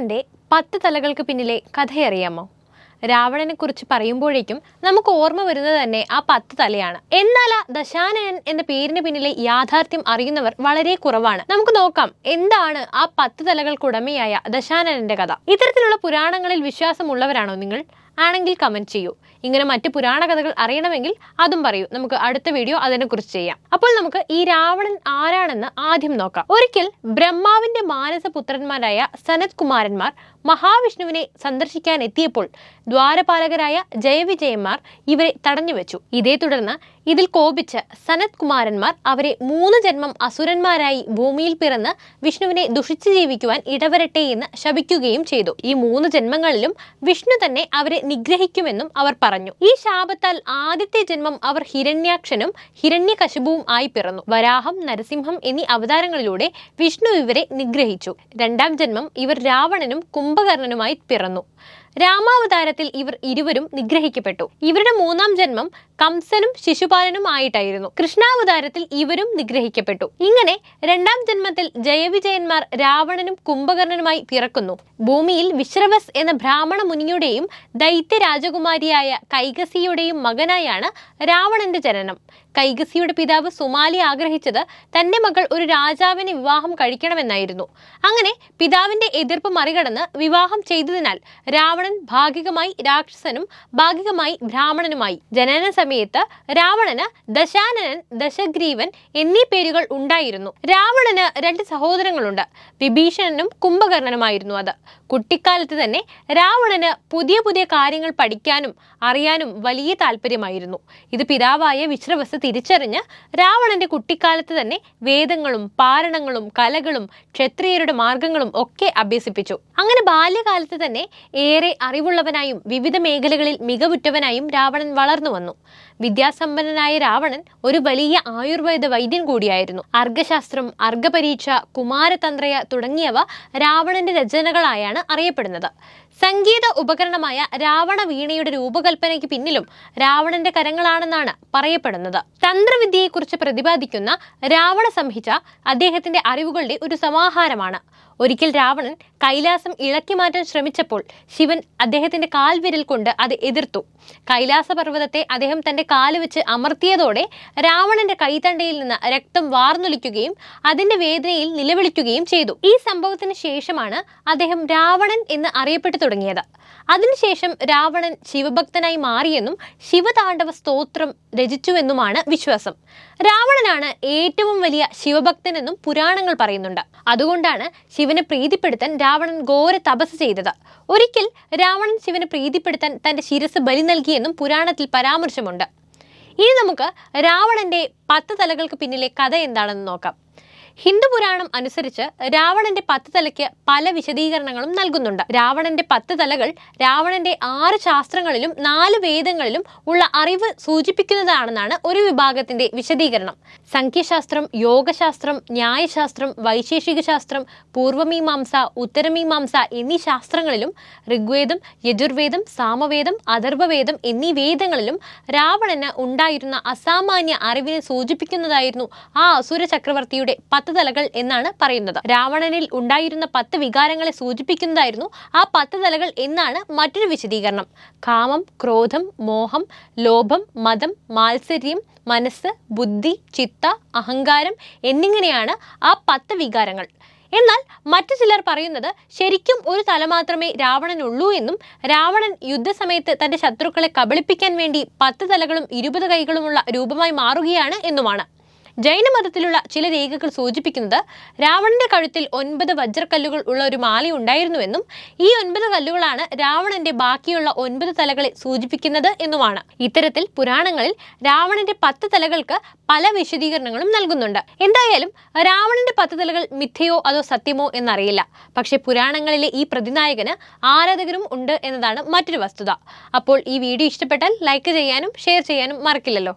രാവണന്റെ പത്ത് തലകൾക്ക് പിന്നിലെ കഥയറിയാമോ? രാവണനെ കുറിച്ച് പറയുമ്പോഴേക്കും നമുക്ക് ഓർമ്മ വരുന്നത് തന്നെ ആ പത്ത് തലയാണ്. എന്നാൽ ആ ദശാനയൻ എന്ന പേരിന് പിന്നിലെ യാഥാർത്ഥ്യം അറിയുന്നവർ വളരെ കുറവാണ്. നമുക്ക് നോക്കാം എന്താണ് ആ പത്ത് തലകൾക്കുടമയായ ദശാനനന്റെ കഥ. ഇത്തരത്തിലുള്ള പുരാണങ്ങളിൽ വിശ്വാസമുള്ളവരാണോ നിങ്ങൾ? ആണെങ്കിൽ കമന്റ് ചെയ്യൂ. ഇങ്ങനെ മറ്റ് പുരാണ കഥകൾ അറിയണമെങ്കിൽ അതും പറയൂ. നമുക്ക് അടുത്ത വീഡിയോ അതിനെക്കുറിച്ച് ചെയ്യാം. അപ്പോൾ നമുക്ക് ഈ രാവണൻ ആരാണെന്ന് ആദ്യം നോക്കാം. ഒരിക്കൽ ബ്രഹ്മാവിന്റെ മാനസപുത്രന്മാരായ സനത് കുമാരന്മാർ മഹാവിഷ്ണുവിനെ സന്ദർശിക്കാൻ എത്തിയപ്പോൾ ദ്വാരപാലകരായ ജയവിജയന്മാർ ഇവരെ തടഞ്ഞു വെച്ചു. ഇതേ തുടർന്ന് ഇതിൽ കോപിച്ച് സനത് കുമാരന്മാർ അവരെ മൂന്ന് ജന്മം അസുരന്മാരായി ഭൂമിയിൽ പിറന്ന് വിഷ്ണുവിനെ ദുഷിച്ചു ജീവിക്കുവാൻ ഇടവരട്ടെ എന്ന് ശപിക്കുകയും ചെയ്തു. ഈ മൂന്ന് ജന്മങ്ങളിലും വിഷ്ണു തന്നെ അവരെ നിഗ്രഹിക്കുമെന്നും അവർ പറഞ്ഞു. ഈ ശാപത്താൽ ആദ്യത്തെ ജന്മം അവർ ഹിരണ്യാക്ഷനും ഹിരണ്യകശുപുവും ആയി പിറന്നു. വരാഹം നരസിംഹം എന്നീ അവതാരങ്ങളിലൂടെ വിഷ്ണു ഇവരെ നിഗ്രഹിച്ചു. രണ്ടാം ജന്മം ഇവർ രാവണനും കുംഭകർണനുമായി പിറന്നു. രാമാവതാരത്തിൽ ഇവർ ഇരുവരും നിഗ്രഹിക്കപ്പെട്ടു. ഇവരുടെ മൂന്നാം ജന്മം കംസനും ശിശുപാലനും ആയിട്ടായിരുന്നു. കൃഷ്ണാവതാരത്തിൽ ഇവരും നിഗ്രഹിക്കപ്പെട്ടു. ഇങ്ങനെ രണ്ടാം ജന്മത്തിൽ ജയവിജയന്മാർ രാവണനും കുംഭകർണനുമായി പിറക്കുന്നു. ഭൂമിയിൽ വിശ്രവസ് എന്ന ബ്രാഹ്മണ മുനിയുടെയും ദൈത്യ രാജകുമാരിയായ കൈകസിയുടെയും മകനായാണ് രാവണന്റെ ജനനം. കൈകസിയുടെ പിതാവ് സുമാലി ആഗ്രഹിച്ചത് തന്റെ മകൾ ഒരു രാജാവിനെ വിവാഹം കഴിക്കണമെന്നായിരുന്നു. അങ്ങനെ പിതാവിന്റെ എതിർപ്പ് മറികടന്ന് വിവാഹം ചെയ്തതിനാൽ രാവണൻ ഭാഗികമായി രാക്ഷസനും ഭാഗികമായി ബ്രാഹ്മണനുമായി ജനന സമയത്ത് രാവണന് ദശാനനൻ ദശഗ്രീവൻ എന്നീ പേരുകൾ ഉണ്ടായിരുന്നു. രാവണന് രണ്ട് സഹോദരങ്ങളുണ്ട്. വിഭീഷണനും കുംഭകർണനുമായിരുന്നു അത്. കുട്ടിക്കാലത്ത് തന്നെ രാവണന് പുതിയ പുതിയ കാര്യങ്ങൾ പഠിക്കാനും അറിയാനും വലിയ താല്പര്യമായിരുന്നു. ഇത് പിതാവായ വിശ്രവസ് തിരിച്ചറിഞ്ഞ് രാവണന്റെ കുട്ടിക്കാലത്ത് തന്നെ വേദങ്ങളും പാരണങ്ങളും കലകളും ക്ഷത്രിയരുടെ മാർഗങ്ങളും ഒക്കെ അഭ്യസിപ്പിച്ചു. അങ്ങനെ ബാല്യകാലത്ത് തന്നെ ഏറെ അറിവുള്ളവനായും വിവിധ മേഖലകളിൽ മികവുറ്റവനായും രാവണൻ വളർന്നു വന്നു. വിദ്യാസമ്പന്നനായ രാവണൻ ഒരു വലിയ ആയുർവേദ വൈദ്യൻ കൂടിയായിരുന്നു. അർഗശാസ്ത്രം അർഗപരീക്ഷ കുമാരതന്ത്രയ തുടങ്ങിയവ രാവണന്റെ രചനകളായാണ് അറിയപ്പെടുന്നത്. സംഗീത ഉപകരണമായ രാവണ വീണയുടെ രൂപകൽപ്പനയ്ക്ക് പിന്നിലും രാവണന്റെ കരങ്ങളാണെന്നാണ് പറയപ്പെടുന്നത്. തന്ത്രവിദ്യയെക്കുറിച്ച് പ്രതിപാദിക്കുന്ന രാവണ സംഹിത അദ്ദേഹത്തിന്റെ അറിവുകളുടെ ഒരു സമാഹാരമാണ്. ഒരിക്കൽ രാവണൻ കൈലാസം ഇളക്കി മാറ്റാൻ ശ്രമിച്ചപ്പോൾ ശിവൻ അദ്ദേഹത്തിന്റെ കാൽവിരൽ കൊണ്ട് അത് എതിർത്തു. കൈലാസ പർവതത്തെ അദ്ദേഹം തന്റെ കാൽ വെച്ച് അമർത്തിയതോടെ രാവണന്റെ കൈത്തണ്ടയിൽ നിന്ന് രക്തം വാർന്നൊലിക്കുകയും അതിന്റെ വേദനയിൽ നിലവിളിക്കുകയും ചെയ്തു. ഈ സംഭവത്തിന് ശേഷമാണ് അദ്ദേഹം രാവണൻ എന്ന് അറിയപ്പെട്ടു തുടങ്ങിയത്. അതിനുശേഷം രാവണൻ ശിവഭക്തനായി മാറിയെന്നും ശിവതാണ്ഡവ സ്തോത്രം രചിച്ചുവെന്നുമാണ് വിശ്വാസം. രാവണനാണ് ഏറ്റവും വലിയ ശിവഭക്തനെന്നും പുരാണങ്ങൾ പറയുന്നുണ്ട്. അതുകൊണ്ടാണ് ശിവനെ പ്രീതിപ്പെടുത്താൻ രാവണൻ ഘോര തപസ് ചെയ്തത്. ഒരിക്കൽ രാവണൻ ശിവനെ പ്രീതിപ്പെടുത്താൻ തന്റെ ശിരസ് ബലി നൽകിയെന്നും പുരാണത്തിൽ പരാമർശമുണ്ട്. ഇനി നമുക്ക് രാവണന്റെ പത്ത് തലകൾക്ക് പിന്നിലെ കഥ എന്താണെന്ന് നോക്കാം. ഹിന്ദു പുരാണം അനുസരിച്ച് രാവണന്റെ പത്ത് തലയ്ക്ക് പല വിശദീകരണങ്ങളും നൽകുന്നുണ്ട്. രാവണന്റെ പത്ത് തലകൾ രാവണന്റെ ആറ് ശാസ്ത്രങ്ങളിലും നാല് വേദങ്ങളിലും ഉള്ള അറിവ് സൂചിപ്പിക്കുന്നതാണെന്നാണ് ഒരു വിഭാഗത്തിന്റെ വിശദീകരണം. സംഖ്യശാസ്ത്രം യോഗശാസ്ത്രം ന്യായശാസ്ത്രം വൈശേഷിക ശാസ്ത്രം പൂർവമീമാംസ ഉത്തരമീമാംസ എന്നീ ശാസ്ത്രങ്ങളിലും ഋഗ്വേദം യജുർവേദം സാമവേദം അഥർവവേദം എന്നീ വേദങ്ങളിലും രാവണന് ഉണ്ടായിരുന്ന അസാമാന്യ അറിവിനെ സൂചിപ്പിക്കുന്നതായിരുന്നു ആ അസുര ചക്രവർത്തിയുടെ പത്ത് തലകൾ എന്നാണ് പറയുന്നത്. രാവണനിൽ ഉണ്ടായിരുന്ന പത്ത് വികാരങ്ങളെ സൂചിപ്പിക്കുന്നതായിരുന്നു ആ പത്ത് തലകൾ എന്നാണ് മറ്റൊരു വിശദീകരണം. കാമം ക്രോധം മോഹം ലോഭം മതം മാത്സര്യം മനസ്സ് ബുദ്ധി ചിത്ത അഹങ്കാരം എന്നിങ്ങനെയാണ് ആ പത്ത് വികാരങ്ങൾ. എന്നാൽ മറ്റു ചിലർ പറയുന്നത് ശരിക്കും ഒരു തല മാത്രമേ രാവണനുള്ളൂ എന്നും രാവണൻ യുദ്ധസമയത്ത് തന്റെ ശത്രുക്കളെ കബളിപ്പിക്കാൻ വേണ്ടി പത്ത് തലകളും ഇരുപത് കൈകളുമുള്ള രൂപമായി മാറുകയാണ് എന്നുമാണ്. ജൈനമതത്തിലുള്ള ചില രേഖകൾ സൂചിപ്പിക്കുന്നത് രാവണന്റെ കഴുത്തിൽ ഒൻപത് വജ്രക്കല്ലുകൾ ഉള്ള ഒരു മാല ഉണ്ടായിരുന്നുവെന്നും ഈ ഒൻപത് കല്ലുകളാണ് രാവണന്റെ ബാക്കിയുള്ള ഒൻപത് തലകളെ സൂചിപ്പിക്കുന്നത് എന്നുമാണ്. ഇത്തരത്തിൽ പുരാണങ്ങളിൽ രാവണന്റെ പത്ത് തലകൾക്ക് പല വിശദീകരണങ്ങളും നൽകുന്നുണ്ട്. എന്തായാലും രാവണന്റെ പത്ത് തലകൾ മിഥ്യയോ അതോ സത്യമോ എന്നറിയില്ല. പക്ഷെ പുരാണങ്ങളിലെ ഈ പ്രതിനായകന് ആരാധകരും ഉണ്ട് എന്നതാണ് മറ്റൊരു വസ്തുത. അപ്പോൾ ഈ വീഡിയോ ഇഷ്ടപ്പെട്ടാൽ ലൈക്ക് ചെയ്യാനും ഷെയർ ചെയ്യാനും മറക്കില്ലല്ലോ.